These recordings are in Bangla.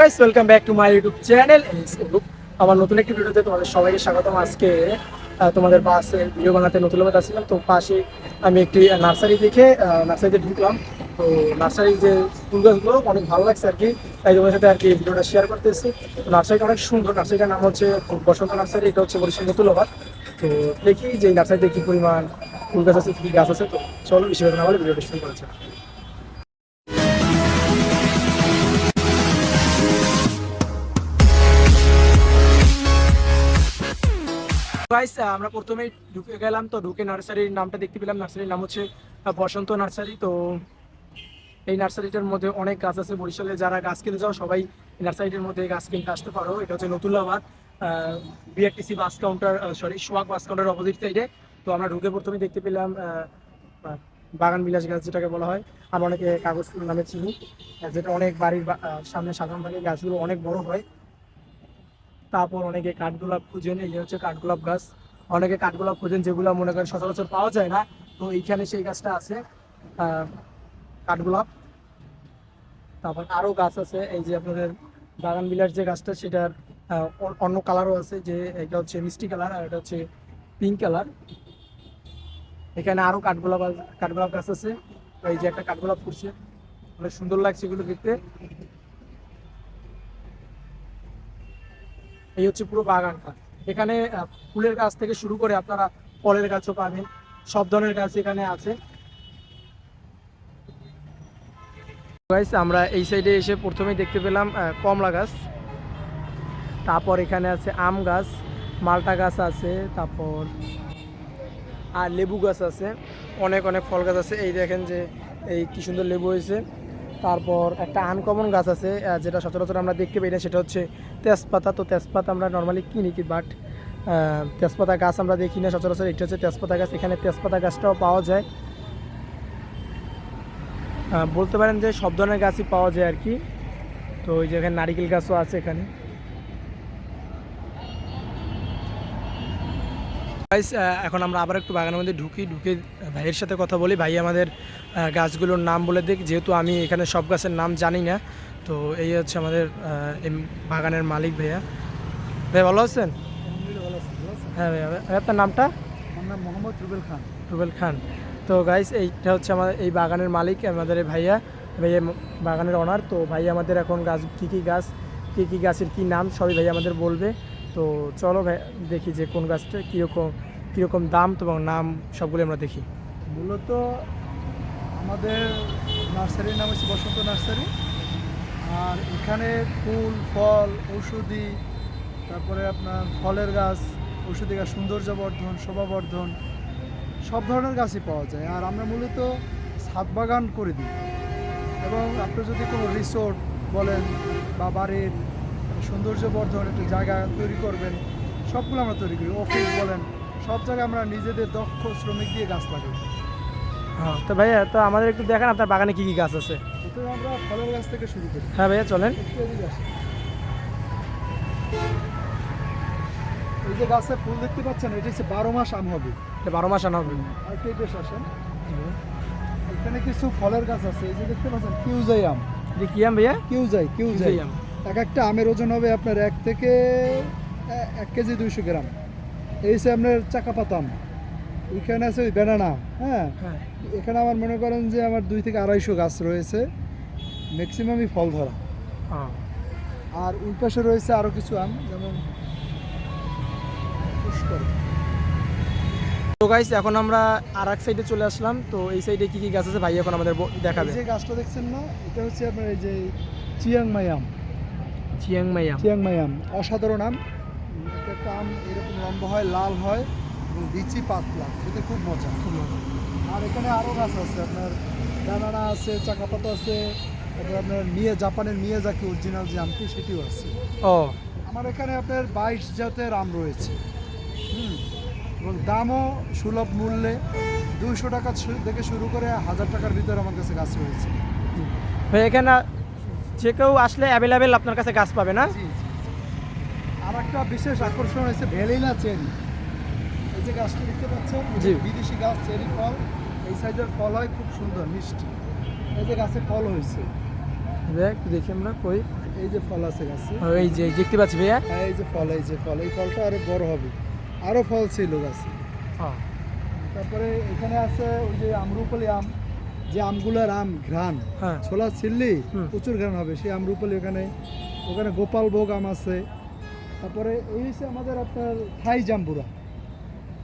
Guys welcome back to my YouTube channel আমার নতুন একটি ভিডিওতে তোমাদের সবাইকে স্বাগতম। আজকে তোমাদের পাশে ভিডিও বানাতে নতুন লোক আসছিলাম। তো পাশে আমি একটি নার্সারি দেখে নার্সারিতে ঢুকলাম। তো নার্সারির যে ফুল গাছগুলো অনেক ভালো লাগছে আর কি। তাই তোমাদের সাথে আর কি ভিডিওটা শেয়ার করতেছি। নার্সারিটা অনেক সুন্দর। নার্সারিটার নাম হচ্ছে বসন্ত নার্সারি এটা হচ্ছে বরিশাল নতুনবাদ তো দেখি যে নার্সারিতে কি পরিমাণ ফুল গাছ আছে, কি গাছ আছে। তো চলো বেশি কথা না বলে ভিডিওটা শুরু করেছে গাইস আমরা প্রথমে ঢুকে গেলাম, তো ঢুকে নার্সারির নামটা দেখতে পেলাম। নার্সারির নাম হচ্ছে বসন্ত নার্সারি। তো এই নার্সারিটার মধ্যে অনেক গাছ আছে বরিশালে। যারা গাছ কিনতে যাও সবাই নার্সারিটার মধ্যে গাছ কিনতে আসতে পারো। এটা হচ্ছে Natullabad BRTC bus counter sorry Sohag bus counter opposite সাইডে তো আমরা ঢুকে প্রথমে দেখতে পেলাম বাগান বিলাস গাছ যেটাকে বলা হয়। আমরা অনেকে কাগজ নামে চিনি, যেটা অনেক বাড়ির সামনে সাধারণ বাড়ির গাছগুলো অনেক বড় হয়। তারপর অনেকে কাঠগোলাপ খুঁজেন, এই হচ্ছে কাঠগোলাপ গাছ। অনেকে কাঠগোলাপ খুঁজেন যেগুলো মনে করেন সচরাচর পাওয়া যায় না। তো এইখানে সেই গাছটা আছে কাঠগোলাপ। তারপর আরও গাছ আছে, এই যে আপনাদের বাগান বিলাস যে গাছটা, সেটার অন্য কালারও আছে, যে এটা হচ্ছে মিষ্টি কালার আর এটা হচ্ছে পিঙ্ক কালার এখানে আরও কাঠগোলাপ কাঠগোলাপ গাছ আছে। এই যে একটা কাঠগোলাপ ফুটছে। অনেক সুন্দর লাগছে এগুলো দেখতে। এই হচ্ছে পুরো বাগানটা। এখানে ফুলের গাছ থেকে শুরু করে আপনারা ফলের গাছও পাবেন, সব ধরনের গাছ এখানে আছে। আমরা এই সাইডে এসে প্রথমেই দেখতে পেলাম কমলা গাছ। তারপর এখানে আছে আম গাছ, মালটা গাছ আছে, তারপর আর লেবু গাছ আছে। অনেক অনেক ফল গাছ আছে। এই দেখেন যে, এই কি সুন্দর লেবু হয়েছে। তারপর একটা আনকমন গাছ আছে যেটা সচরাচর আমরা দেখতে পাই না, সেটা হচ্ছে তেজপাতা। তো তেজপাতা আমরা নর্মালি কিনি কি বাট তেজপাতা গাছ আমরা দেখি না সচরাচর এটা হচ্ছে তেজপাতা গাছ। এখানে তেজপাতা গাছটাও পাওয়া যায়। বলতে পারেন যে সব ধরনের গাছই পাওয়া যায় আর কি। তো ওই যে এখানে নারিকেল গাছও আছে এখানে। আহ, এখন আমরা আবার একটু বাগানের মধ্যে ঢুকি ঢুকে ভাইয়ের সাথে কথা বলি। ভাই আমাদের গাছগুলোর নাম বলে দিক। যেহেতু আমি এখানে সব গাছের নাম জানি না তো এই হচ্ছে আমাদের বাগানের মালিক ভাইয়া। ভাই ভালো আছেন? হ্যাঁ ভাইয়া ভাই আপনার নামটা? আমার নাম মোহাম্মদ রুবেল খান। রুবেল খান। তো গাইস এইটা হচ্ছে আমাদের এই বাগানের মালিক আমাদের এই ভাইয়া। ভাইয়া বাগানের অনার তো ভাই আমাদের এখন গাছ কী কী গাছ কী কী গাছের কী নাম সবই ভাই আমাদের বলবে। তো চলো দেখি যে কোন গাছটা কীরকম কীরকম দাম তো এবং নাম সবগুলো আমরা দেখি। মূলত আমাদের নার্সারির নাম হচ্ছে বসন্ত নার্সারি। আর এখানে ফুল, ফল, ঔষধি, তারপরে আপনার ফলের গাছ, ঔষধি গাছ, সৌন্দর্যবর্ধন, শোভাবর্ধন, সব ধরনের গাছই পাওয়া যায়। আর আমরা মূলত ছাদ বাগান করে দিই। এবং আপনি যদি কোনো রিসোর্ট বলেন বা বাড়ির সৌন্দর্যবর্ধন একটা জায়গা তৈরি করবেন। সবগুলো আমরা তৈরি করি। অফিস বলেন সব জায়গায় আমরা নিজেদের দক্ষ শ্রমিক দিয়ে গাছ লাগাই। হ্যাঁ তো ভাইয়া তো আমাদের একটু দেখান আপনার বাগানে কী কী গাছ আছে। প্রথমে আমরা ফলের গাছ থেকে শুরু করি। হ্যাঁ ভাইয়া চলেন। এই যে গাছে ফুল দেখতে পাচ্ছেন এটা হচ্ছে বারো মাস আম হবে। এটা বারো মাস আনা হবে। আর একটু আসেন। এখানে কিছু ফলের গাছ আছে এই যে দেখতে পাচ্ছেন কিউজাই আম। কি আম ভাইয়া? কিউজাই। কিউজাই আম। এক একটা আমের ওজন হবে আপনার এক থেকে এক কেজি দুইশো গ্রাম। এই হচ্ছে আপনার চাকা পাতাম এখানে আছে ওই ব্যানানা হ্যাঁ? হ্যাঁ। এখানে আমার মনে করেন যে আমার দুই থেকে আড়াইশো গাছ রয়েছে ম্যাক্সিমামই ফল ধরা। আর ওই পাশে রয়েছে আরও কিছু আম যেমন তো গাইস এখন আমরা আর এক সাইডে চলে আসলাম। তো এই সাইডে কী কী গাছ আছে ভাই এখন আমাদের দেখাবে। যে গাছটা দেখছেন না এটা হচ্ছে আপনার এই যে চিয়াংমাই আম। চিয়াংমাই আম অসাধারণ আম। একটা একটা আম এরকম লম্বা হয় লাল হয় এবং লিচি পাতলা। খেতে খুব মজা। খুব আর এখানে আরও গাছ আছে আপনার ব্যানানা আছে চাকাপাতা আছে তারপরে আপনার নিয়ে জাপানের নিয়ে যাকে অরিজিনাল যে আমটি সেটিও আছে। ও। আমার এখানে আপনার বাইশ জাতের আম রয়েছে। হুম এবং দামও সুলভ মূল্যে। দুইশো টাকা থেকে শুরু করে হাজার টাকার ভিতরে আমার কাছে গাছ রয়েছে। এখানে যে কেউ আসলে অ্যাভেলেবেল আপনার কাছে গাছ পাবে না। আর একটা বিশেষ আকর্ষণ হয়েছে ভ্যালিনা চেরি। এই যে গাছটি দেখতে পাচ্ছেন। বিদেশি গাছ চেরি ফল। এই সাইজের ফল হয় খুব সুন্দর মিষ্টি। এই যে গাছে ফল হয়েছে। দেখ একটু দেখি আমরা কই? এই যে ফল আছে গাছে। এই যে দেখতে পাচ্ছি ভাইয়া। হ্যাঁ এই যে ফল এই যে ফল। এই ফলটা আরও বড় হবে। আরও ফল ছিল গাছে। হ্যাঁ। তারপরে এখানে আছে ওই যে আমরুপালি আম। যে আমগুলোর আম ঘ্রাণ হ্যাঁ। ছোলা ছিললি প্রচুর ঘ্রাণ হবে। সেই আম আমরুপালি ওখানে ওখানে গোপাল ভোগ আম আছে। তারপরে এই হচ্ছে আমাদের আপনার থাই জাম্বুরা।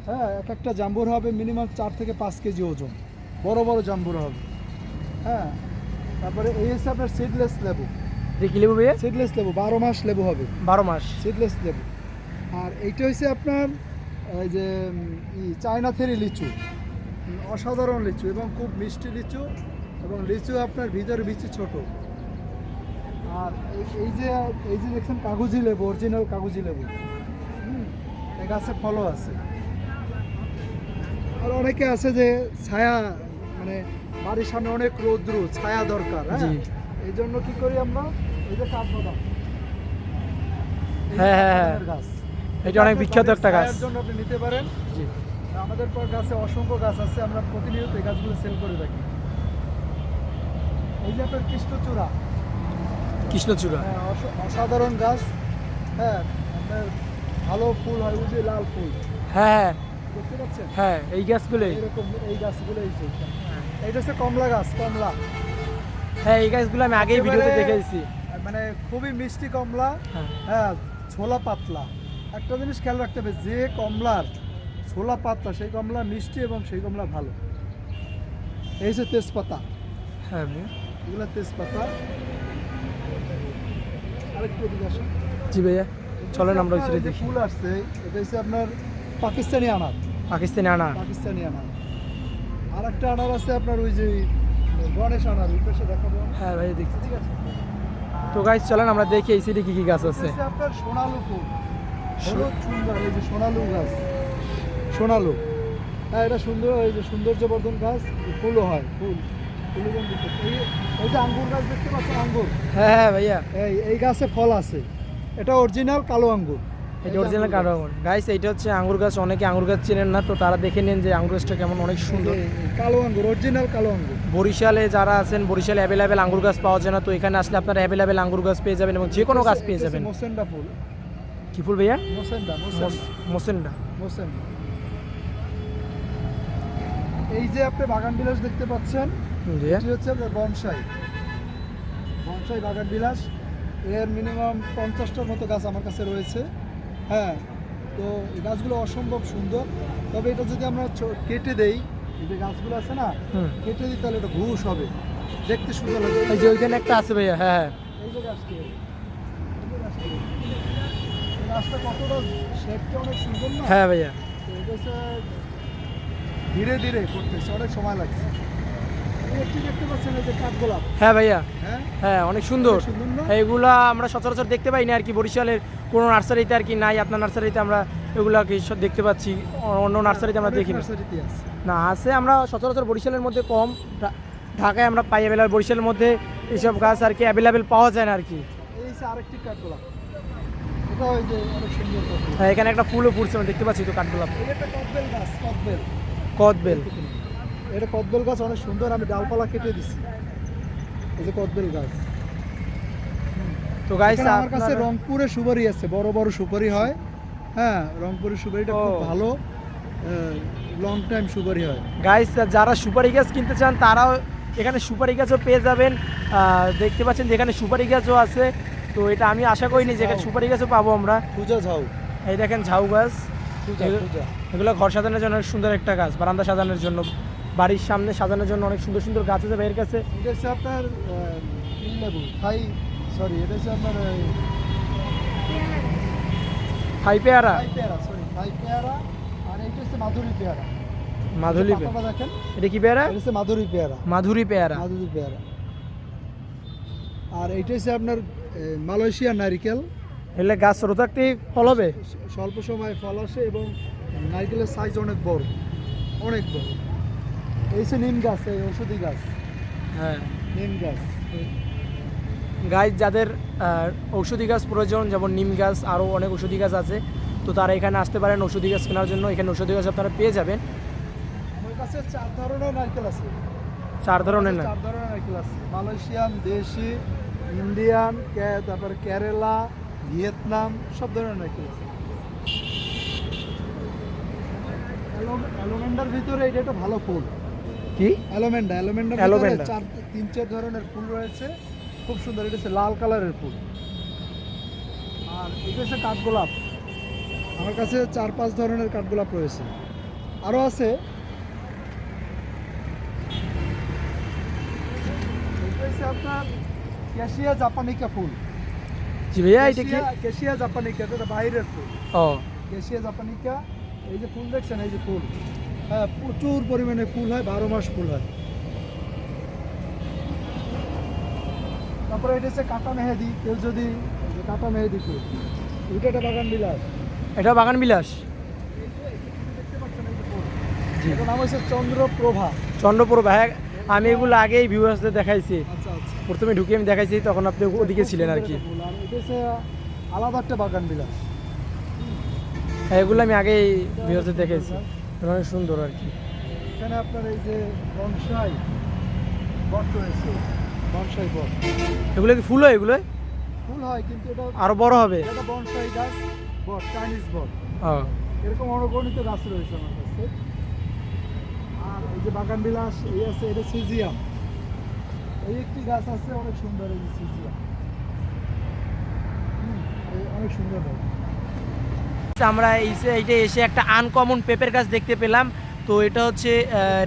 হ্যাঁ এক একটা জাম্বুর হবে মিনিমাম চার থেকে পাঁচ কেজি ওজন। বড় বড় জাম্বুরা হবে। হ্যাঁ তারপরে এই হচ্ছে আপনার সিডলেস লেবু। কি লেবু ভাইয়া? সিডলেস লেবু বারো মাস লেবু হবে। বারো মাস। সিডলেস লেবু। আর এইটা হচ্ছে আপনার এই যে চায়না থেরি লিচু। অসাধারণ লিচু এবং খুব মিষ্টি লিচু এবং লিচু আপনার ভিতরে বিচি ছোট। আর এই- যে এই যে দেখছেন কাগজি লেবু অরিজিনাল কাগজি লেবু। এই গাছে ফলও আছে। আর অনেকে আছে যে ছায়া মানে বাড়ির সামনে অনেক রৌদ্র ছায়া দরকার হ্যাঁ? এই জন্য কি করি আমরা এই যে কাঠবাদাম হ্যাঁ, হ্যাঁ, হ্যাঁ। গাছ এটা অনেক বিখ্যাত একটা গাছ। জন্য আপনি নিতে পারেন। জি। আমাদের পর গাছে অসংখ্য গাছ আছে আমরা প্রতিনিয়ত এই গাছগুলো সেল করে থাকি। এই যে আপনার কৃষ্ণচূড়া। কৃষ্ণচূড়া? হ্যাঁ অস- অসাধারণ গাছ। হ্যাঁ আপনার ভালো ফুল হয় ওই যে লাল ফুল। হ্যাঁ দেখতে পাচ্ছেন? হ্যাঁ এই গাছগুলোই। এরকম এই গাছগুলো এইটা হচ্ছে কমলা গাছ কমলা। হ্যাঁ এই গাছগুলো আমি আগেই ভিডিওতে দেখেছি মানে খুবই মিষ্টি কমলা হ্যাঁ। হ্যাঁ ছোলা পাতলা। একটা জিনিস খেয়াল রাখতে হবে যে কমলার ছোলা পাতা সেই কমলা মিষ্টি এবং সেই কমলা ভালো। এই যে তেজপাতা। হ্যাঁ। এগুলো তেজপাতা। আরেকটু এদিকে জি ভাইয়া চলেন আমরা ওই দেখি। ফুল আসছে এটা হচ্ছে আপনার পাকিস্তানি আনার। পাকিস্তানি আনা পাকিস্তানি আনার। আর একটা আনার আছে আপনার ওই যে গণেশ আনার ওই পাশে দেখাবো। হ্যাঁ ভাই দেখছি। ঠিক আছে। তো গাছ চলেন আমরা দেখি এই সাইডে কি কি গাছ আছে। আপনার সোনালু ফুল হলুদ সুন্দর এই যে সোনালু গাছ। সোনালু হ্যাঁ এটা সুন্দর এই যে সৌন্দর্যবর্ধন গাছ ফুলও হয় ফুল। এই যে আঙ্গুর গাছ দেখতে পাচ্ছেন আঙ্গুর? হ্যাঁ হ্যাঁ ভাইয়া। এই এই গাছে ফল আছে। এটা অরিজিনাল কালো আঙ্গুর। এটা অরিজিনাল কালো আঙুর গাইস এইটা হচ্ছে আঙ্গুর গাছ। অনেকে আঙ্গুর গাছ চেনেন না তো তারা দেখে নেন যে আঙ্গুর গাছটা কেমন অনেক সুন্দর। কালো আঙ্গুর অরিজিনাল কালো আঙ্গুর। বরিশালে যারা আছেন বরিশালে অ্যাভেলেবেল আঙ্গুর গাছ পাওয়া যায় না তো এখানে আসলে আপনারা অ্যাভেলেবেল আঙ্গুর গাছ পেয়ে যাবেন এবং যে কোনো গাছ পেয়ে যাবেন। মোসেন্ডা ফুল। কি ফুল ভাইয়া? Mussaenda mussaenda. মস- মোসেন্ডা। মোসেন্ডা। এই যে আপনি বাগান বিলাস দেখতে পাচ্ছেন এটি হচ্ছে আপনার বনসাই। বনসাই বাগান বিলাস। এর মিনিমাম পঞ্চাশটার মতো গাছ আমার কাছে রয়েছে। হ্যাঁ তো এই গাছগুলো অসম্ভব সুন্দর। তবে এটা যদি আমরা কেটে দেই এই যে গাছগুলো আছে না কেটে দিই তাহলে এটা ঘুষ হবে। দেখতে সুন্দর লাগে এই যে ওইখানে একটা আছে ভাইয়া হ্যাঁ হ্যাঁ। এই যে গাছটি গাছটি। কতটা শেপটা অনেক সুন্দর না? হ্যাঁ ভাইয়া। এটা ধীরে ধীরে করতেছে অনেক সময় লাগছে। এই একটি দেখতে পাচ্ছেন এই যে কাঠগোলাপ হ্যাঁ ভাইয়া। হ্যাঁ? হ্যাঁ অনেক সুন্দর। না? আমরা সচরাচর দেখতে পাই না আর কি বরিশালের কোনো নার্সারিতে আর কি নাই আপনার নার্সারিতে আমরা এগুলাকে সব দেখতে পাচ্ছি অন্য নার্সারিতে আমরা দেখি না আছে আমরা সচরাচর বরিশালের মধ্যে কম ঢা- ঢাকায় আমরা পাই অ্যাভেলেবল বরিশালের মধ্যে এইসব গাছ আর কি অ্যাভেলেবেল পাওয়া যায় না আর কি। আরেকটি কাঠগোলাপ এটা ওই যে অনেক সুন্দর কাঠগোলাপ হ্যাঁ এখানে একটা ফুলও ফুটছে আমরা দেখতে পাচ্ছি তো কাঠগোলাপ গাছ কদবেল। এটা কদবেল গাছ অনেক সুন্দর আমি ডালপালা কেটে দিছি। এই যে কদবেল গাছ। তো গাইস আমার কাছে রংপুরে সুপারি আছে বড় বড় সুপারি হয়। হ্যাঁ রংপুরের সুপারিটা খুব। ভালো লং টাইম সুপারি হয়। গাইস যারা সুপারি গাছ কিনতে চান তারাও এখানে সুপারি গাছও পেয়ে যাবেন। দেখতে পাচ্ছেন যেখানে সুপারি গাছও আছে। তো এটা আমি আশা করিনি যে এখানে সুপারি গাছও পাবো আমরা। পূজা ঝাউ। এই দেখেন ঝাউ গাছ। এগুলো- ঘর সাজানোর জন্য অনেক সুন্দর একটা গাছ বারান্দা সাজানোর জন্য বাড়ির সামনে সাজানোর জন্য অনেক সুন্দর সুন্দর গাছ আছে ভাইয়ের কাছে। এটা হচ্ছে আপনার লেবু থাই সরি এটা হচ্ছে আপনার থাই পেয়ারা? থাই পেয়ারা সরি থাই পেয়ারা আর এটা হচ্ছে মাধুরী পেয়ারা। মাধুরি পেয়ারা। দেখেন। এটা কি পেয়ারা? এটা হচ্ছে মাধুরী পেয়ারা। মাধুরি পেয়ারা। মাধুরী পেয়ারা। আর এটা হচ্ছে আপনার আহ, মালয়েশিয়ার নারিকেল। এগুলো গাছ থাকতেই ফল হবে? স্বল্প সময় ফল আসে এবং নারকেলের সাইজ অনেক বড় অনেক বড়। এই হচ্ছে নিম গাছ এই ঔষধি গাছ। হ্যাঁ। নিম গাছ। গাছ যাদের ঔষধি গাছ প্রয়োজন যেমন নিম গাছ আরও অনেক ঔষধি গাছ আছে তো তারা এখানে আসতে পারেন ঔষধি গাছ কেনার জন্য। এখানে ঔষধি গাছ আপনারা পেয়ে যাবেন। আমার কাছে চার ধরনের নারকেল আছে। চার ধরনের না? চার ধরনের নারকেল আছে। মালয়েশিয়ান দেশি ইন্ডিয়ান তারপরে কেরালা ভিয়েতনাম সব ধরনের আছে অ্যালো- অ্যালোমেন্ডার ভিতরে এটা একটা ভালো ফুল। কি? অ্যালোমেন্ডা অ্যালোমেন্ডার অ্যালোমেন্ডা। চার তিন চার ধরনের ফুল রয়েছে। খুব সুন্দর এটা হচ্ছে লাল কালারের ফুল। আর এটা হচ্ছে কাঠগোলাপ। আমার কাছে চার পাঁচ ধরনের কাঠগোলাপ রয়েছে। আরও আছে। এটা হচ্ছে আপনার ক্যাশিয়া জাপানিকা ফুল। জি ভাইয়া এটা কি? ক্যাশিয়া- ক্যাশিয়া জাপানিকা এটা বাইরের ফুল। ও। ক্যাশিয়া জাপানিকা এই যে ফুল দেখছেন এই যে ফুল। হ্যাঁ প্রচুর পরিমাণে ফুল হয় বারো মাস ফুল হয়। তারপরে এটা হচ্ছে কাটা মেহেদি কেউ যদি কাটা মেহেদি ফুল এটা একটা বাগান বিলাস। এটা বাগান বিলাস? নাম হচ্ছে চন্দ্রপ্রভা। চন্দ্রপুর ভাইয়া আমি এগুলো আগেই ভিউয়ার্সদের দেখাইছি। প্রথমে ঢুকে আমি দেখাইছি তখন আপনি ওদিকে ছিলেন আর কি। আলাদা একটা বাগান বিলাস। হ্যাঁ, এগুলো আমি আগেই ভিউয়ার্সদের দেখেছি অনেক সুন্দর আর কি। এখানে আপনার এই যে বনসাই বট রয়েছে বনসাই বট। এগুলো কি ফুল হয় এগুলো ফুল হয় কিন্তু এটা আরও বড় হবে। এটা বনসাই গাছ বট চাইনিজ বট। ও। এরকম অনগণিত গাছ রয়েছে আমার কাছে। আর এই যে বাগান বিলাস এই আছে এটা সিজিয়াম। এই একটি গাছ আছে, অনেক সুন্দর এই অনেক সুন্দর আমরা এসে এইটা এসে একটা আনকমন পেঁপের গাছ দেখতে পেলাম। তো এটা হচ্ছে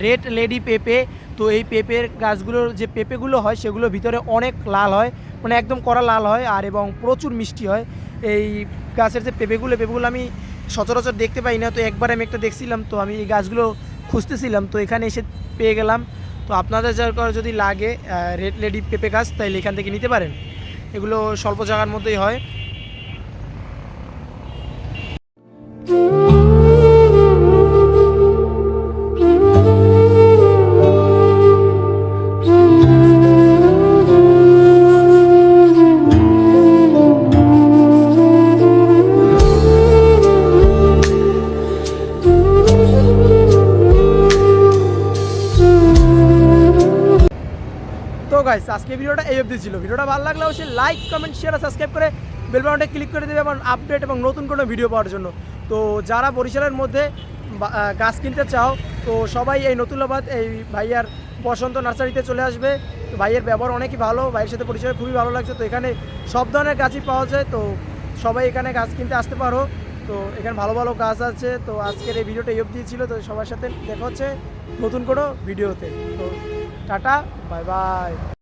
রেড লেডি পেঁপে। তো এই পেঁপের গাছগুলোর যে পেঁপেগুলো হয়, সেগুলোর ভিতরে অনেক লাল হয়। মানে একদম কড়া লাল হয় আর এবং প্রচুর মিষ্টি হয়। এই গাছের যে পেঁপেগুলো পেঁপেগুলো আমি সচরাচর দেখতে পাই না। তো একবার আমি একটা দেখছিলাম, তো আমি এই গাছগুলো খুঁজতেছিলাম। তো এখানে এসে পেয়ে গেলাম। তো আপনাদের যার কারও যদি লাগে রেড লেডি পেঁপে গাছ, তাইলে এখান থেকে নিতে পারেন। এগুলো স্বল্প জায়গার মধ্যেই হয়। ভিডিওটা এই অবধি ছিল। ভিডিওটা ভালো লাগলে অবশ্যই লাইক কমেন্ট শেয়ার আর সাবস্ক্রাইব করে বেল বাটনটা ক্লিক করে দেবে এবং আপডেট এবং নতুন কোনো ভিডিও পাওয়ার জন্য। তো যারা বরিশালের মধ্যে গাছ কিনতে চাও, তো সবাই এই নতুলাবাদ এই ভাইয়ার বসন্ত নার্সারিতে চলে আসবে। তো ভাইয়ের ব্যবহার অনেকই ভালো, ভাইয়ের সাথে পরিচয় খুবই ভালো লাগছে। তো এখানে সব ধরনের গাছই পাওয়া যায়। তো সবাই এখানে গাছ কিনতে আসতে পারো। তো এখানে ভালো ভালো গাছ আছে। তো আজকের এই ভিডিওটা এই অবধি ছিল। তো সবার সাথে দেখা হচ্ছে নতুন কোনো ভিডিওতে তো টাটা বাই বাই